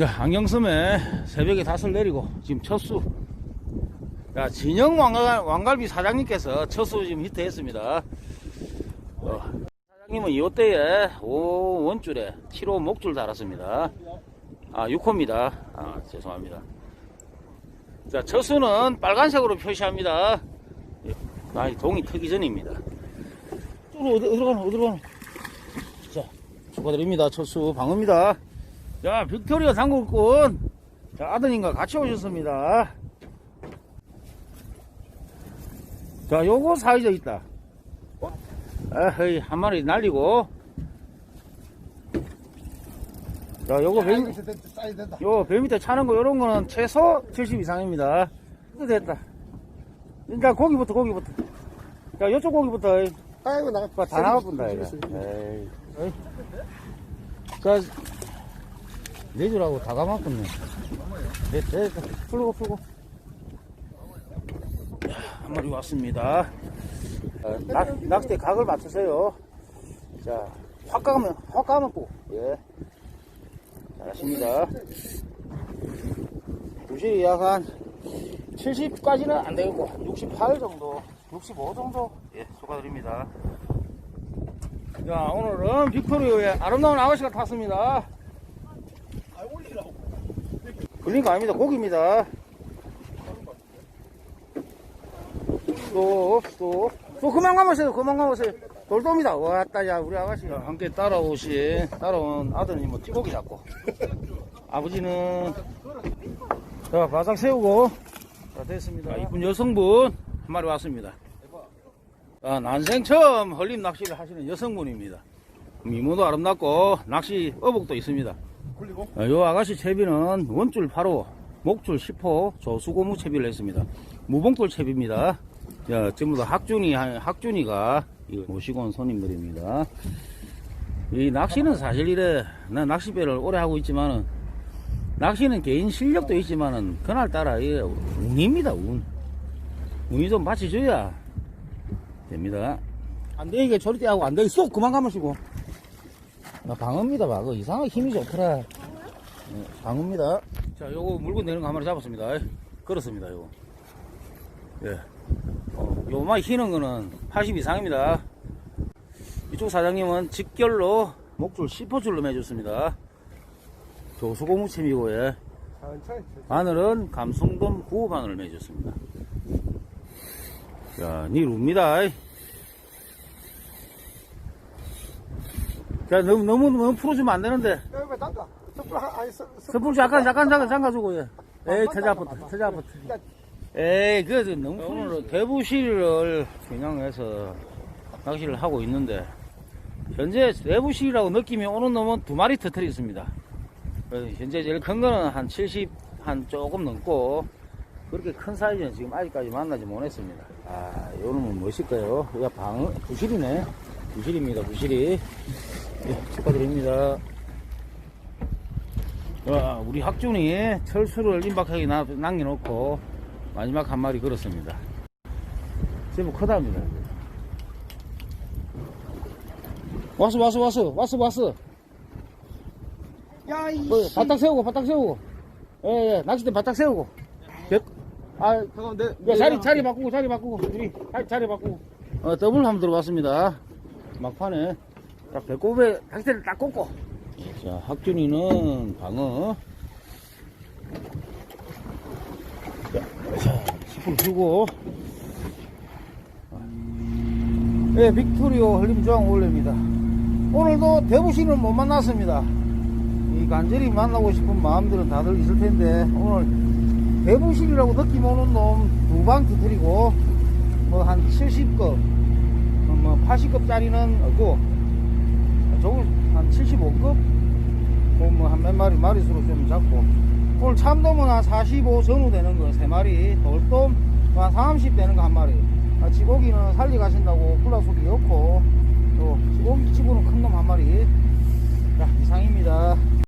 자, 안경섬에 새벽에 닷을 내리고 지금 첫수. 자, 진영 왕갈, 왕갈비 사장님께서 첫수 지금 히트했습니다. 어, 사장님은 이때에 5 원줄에 7호 목줄 달았습니다. 아, 6호입니다. 아, 죄송합니다. 자, 첫수는 빨간색으로 표시합니다. 예, 아, 이 동이 트기 전입니다. 어디, 어디로 가노, 어디로 가노? 자, 축하드립니다. 첫수 방어입니다. 자, 빅토리아 당국군. 자, 아드님과 같이 오셨습니다. 자, 요거 사이즈 있다. 에헤이, 한 마리 날리고. 자, 요거 배. 요, 배 밑에 차는 거, 요런 거는 최소 70 이상입니다. 또 됐다. 일단 고기부터, 고기부터. 자, 요쪽 고기부터. 아이고 나가. 다, 다 나가본다, 이거. 에이. 에이. 자, 내주라고 다 가만큼네. 네, 네, 풀고, 풀고. 자, 한 마리 왔습니다. 어, 낙, 낚싯대 각을 맞추세요. 자, 확 가면, 확 가면 꼭. 예. 잘하십니다. 부실이 약한 70까지는 안 되고, 68 정도, 65 정도, 예, 축하드립니다. 자, 오늘은 빅토리오의 아름다운 아가씨가 탔습니다. 아. 걸린 거 아닙니다. 고기입니다. 또, 또, 또 그만 가보세요. 그만 가보세요. 돌돔이다. 왔다, 야, 우리 아가씨. 자, 함께 따라오신, 따라온 아드님은 찌고기 잡고. 아버지는, 자, 바싹 세우고. 자, 됐습니다. 이쁜 여성분 한 마리 왔습니다. 아, 난생 처음 헐림 낚시를 하시는 여성분입니다. 미모도 아름답고, 낚시 어복도 있습니다. 굴리고. 어, 요 아가씨 채비는 원줄 8호, 목줄 10호, 조수고무 채비를 했습니다. 무봉돌 채비입니다. 자, 전부 다 학준이, 학준이가 모시고 온 손님들입니다. 이 낚시는 사실 이래, 나 낚시배를 오래 하고 있지만은, 낚시는 개인 실력도 있지만은, 그날따라 이게 운입니다, 운. 운이 좀 받쳐줘야 됩니다. 안 되게 저리 하고 안 되게 쏙 그만 감으시고. 나 방어입니다, 방어. 이상하게 힘이 좋더라. 네, 방어입니다. 자, 요거 물건 내는 거 한 마리 잡았습니다. 그렇습니다, 요거. 예. 어, 요만 휘는 거는 80 이상입니다. 이쪽 사장님은 직결로 목줄 10호줄로 매줬습니다. 조수고무침이고, 예. 바늘은 감성돔 9호 바늘을 매줬습니다. 자, 니루입니다. 자, 너무, 너무, 너무 풀어주면 안 되는데. 여기 담가. 섣불 한 아니 서. 선풍 잠깐, 잠깐, 잠깐, 잠가주고, 예. 에이, 터자부터, 터자부터. 에이, 그, 저 너무. 오늘은 대부시를 겨냥해서 낚시를 하고 있는데, 현재 대부시라고 느낌이 오는 놈은 두 마리 터트렸습니다. 어, 현재 제일 큰 거는 한 70, 한 조금 넘고, 그렇게 큰 사이즈는 지금 아직까지 만나지 못했습니다. 아, 요 놈은 무엇일까요? 야, 방, 부실이네. 부실입니다, 부실이. 예, 축하드립니다. 와, 우리 학준이 철수를 임박하게 나- 남겨놓고 마지막 한 마리 걸었습니다. 제법 크답니다. 왔어, 왔어, 왔어, 왔어, 왔어. 야 이. 뭐, 바닥 세우고, 바닥 세우고. 예, 예, 낚싯대 바닥 세우고. 백, 아, 잠깐 내. 야, 자리, 자리 바꾸고, 자리 바꾸고, 우리, 자리, 자리 바꾸고. 어, 더블 한번 들어갔습니다. 막판에. 딱 배꼽에 낚싯대를 딱 꽂고. 자, 학준이는 방어. 자, 10분 주고. 예, 빅토리오 흘림조항 올레입니다. 오늘도 대부시는 못 만났습니다. 이 간절히 만나고 싶은 마음들은 다들 있을 텐데, 오늘 대부실이라고 느낌 오는 놈 두 방 두드리고, 뭐 한 70급, 뭐 80급짜리는 없고, 저거 한 75급? 뭐한 몇 마리 마리수로 좀 잡고. 오늘 참돔은 한 45 전후 뭐 되는 거 3마리. 돌돔 한30 되는 거 한 마리. 아, 지고기는 살리 가신다고 굴라속이 없고 또 지고기 치고는 큰 놈 한 마리. 자 이상입니다.